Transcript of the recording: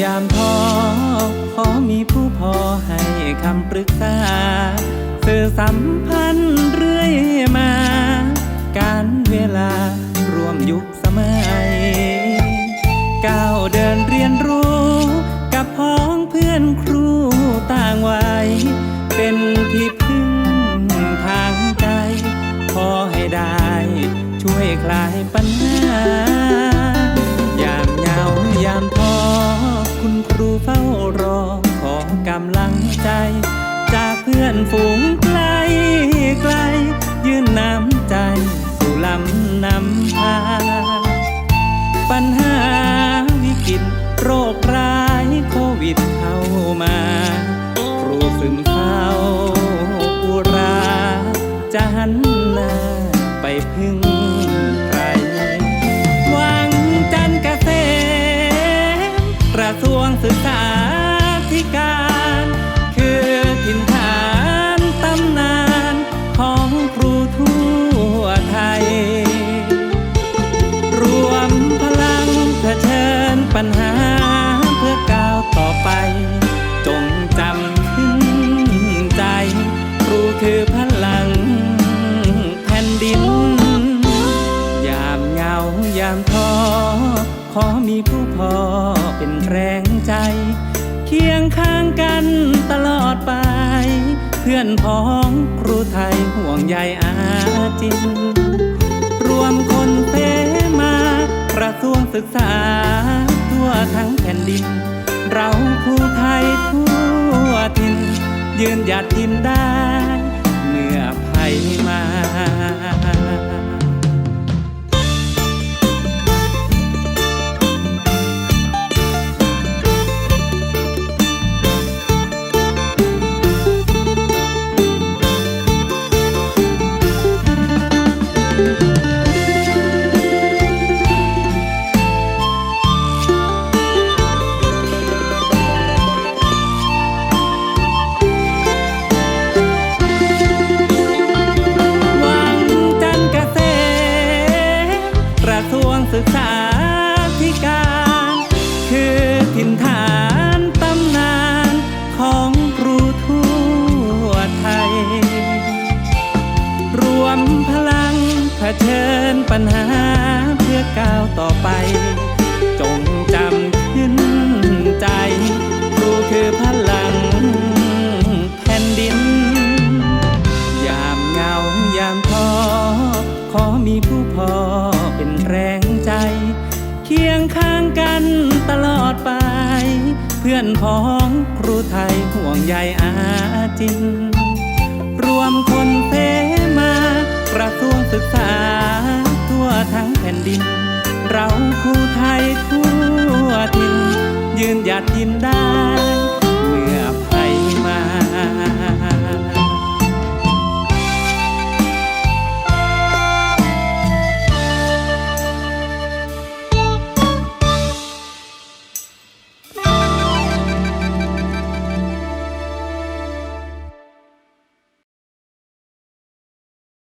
ยามท้อขอมีผู้พอให้คำปรึกษาสื่อสัมพันธ์เรื่อยมา การเวลารวมยุคสมัยก้าวเดินเรียนรู้ กับพ้องเพื่อนครูต่างวัยเป็นที่พึ่งทางใจ พอให้ได้ช่วยคลายปัญ กำลังใจ จากเพื่อนฝูงไกลไกล ยื่นน้ำใจ สู่ลำนำพา ปัญหาวิกฤตโรคร้ายโควิดเข้ามา ครูซึมเศร้าอุราจะหันหน้าไปพึ่งใครหวังจันทร์เกษมกระทรวงศึกษา คือพลังแผ่นดิน ยามเหงายามท้อขอมีผู้พอเป็นแรงใจ เคียงข้างกันตลอดไป เพื่อนพ้องครูไทยห่วงใยอาจิน รวมคนเสมากระทรวงศึกษา ทั่วทั้งแผ่นดิน เราผู้ไทยทั่วถิ่นยืนหยัดทินได้ ห ศึกษาธิการ คือถิ่นฐานตำนานของครูทั่วไทย รวมพลังเผชิญปัญหาเพื่อก้าวต่อไป กันตลอดไป เพื่อนพ้องครูไทยห่วงใยอาจิน รวมคนเพมากระทรวงศึกษา ทั่วทั้งแผ่นดิน เราครูไทย